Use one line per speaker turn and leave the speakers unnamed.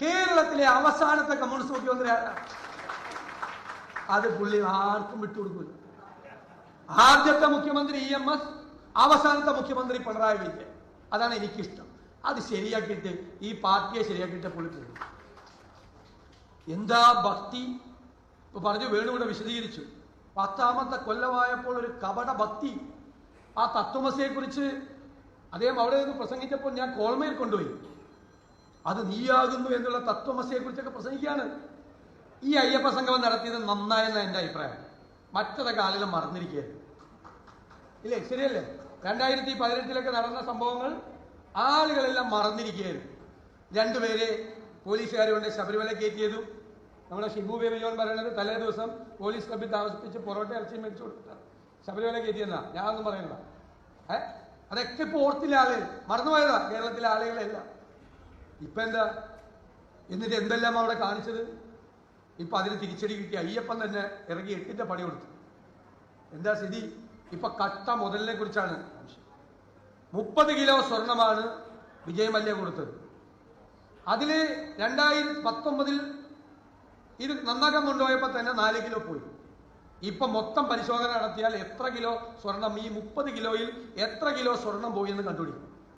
കേരളത്തിലെ അവസാനത്തെ കമ്മ്യൂണിസ്റ്റ് മുഖ്യമന്ത്രി ആരാണ് അത് പുള്ളി ആർക്കും വിട്ടുകൊടുക്കില്ല ആദ്യത്തെ മുഖ്യമന്ത്രി ഇ എം എസ് അവസാനത്തെ മുഖ്യമന്ത്രി പിണറായി വിജയൻ. അതാണ് എനിക്കിഷ്ടം. അത് ശരിയാക്കിയിട്ട് ഈ പാർട്ടിയെ ശരിയാക്കിയിട്ട് പുള്ളി എന്താ ഭക്തി? ഇപ്പൊ പറഞ്ഞു വേണുകൂടെ വിശദീകരിച്ചു. പത്താമത്തെ കൊല്ലമായപ്പോൾ ഒരു കപട ഭക്തി. ആ തത്വമസയെ കുറിച്ച് അദ്ദേഹം അവിടെ നിന്ന് പ്രസംഗിച്ചപ്പോൾ ഞാൻ കോൾമയിൽ കൊണ്ടുപോയി. അത് നീയാകുന്നു എന്നുള്ള തത്വമസയെ കുറിച്ചൊക്കെ പ്രസംഗിക്കുകയാണ്. ഈ അയ്യപ്പ സംഗമം നടത്തിയത് നന്നായെന്ന എന്റെ അഭിപ്രായം. മറ്റതൊക്കെ ആളുകൾ മറന്നിരിക്കുകയായിരുന്നു ഇല്ലേ? ശരിയല്ലേ? രണ്ടായിരത്തി പതിനെട്ടിലൊക്കെ നടന്ന സംഭവങ്ങൾ ആളുകളെല്ലാം മറന്നിരിക്കുകയായിരുന്നു രണ്ടുപേരെ പോലീസുകാർ കൊണ്ട് ശബരിമല കയറ്റിയതും നമ്മുടെ ഷിബു ബേബി ജോൺ പറയുന്നത് തലേ ദിവസം പോലീസ് ക്ലബിൽ താമസിപ്പിച്ച് പൊറോട്ട ഇറച്ചി മേടിച്ചു കൊടുത്തിട്ടാണ്. ശബരിമല കയറ്റിയെന്നാ ഞാനൊന്നും പറയുന്നില്ല ഏ? അതൊക്കെ ഇപ്പൊ ഓർത്തില്ല ആളുകൾ മറന്നുപോയതാ കേരളത്തിലെ ആളുകളെല്ലാം. ഇപ്പൊ എന്താ? എന്നിട്ട് എന്തെല്ലാം അവിടെ കാണിച്ചത്? ഇപ്പൊ അതിന് തിരിച്ചടി കിട്ടി അയ്യപ്പൻ തന്നെ ഇറങ്ങി എട്ടിന്റെ പണി കൊടുത്തു. എന്താ സ്ഥിതി? ഇപ്പൊ കട്ട മുതലിനെ കുറിച്ചാണ്. മുപ്പത് കിലോ സ്വർണമാണ് വിജയ് മല്യ കൊടുത്തത്. അതിൽ രണ്ടായിരത്തി പത്തൊമ്പതിൽ ഇത് നന്നാക്കാൻ കൊണ്ടുപോയപ്പോൾ തന്നെ നാല് കിലോ പോയി. ഇപ്പൊ മൊത്തം പരിശോധന നടത്തിയാൽ എത്ര കിലോ സ്വർണം? ഈ മുപ്പത് കിലോയിൽ എത്ര കിലോ സ്വർണം പോയി എന്ന് കണ്ടുപിടിക്കും.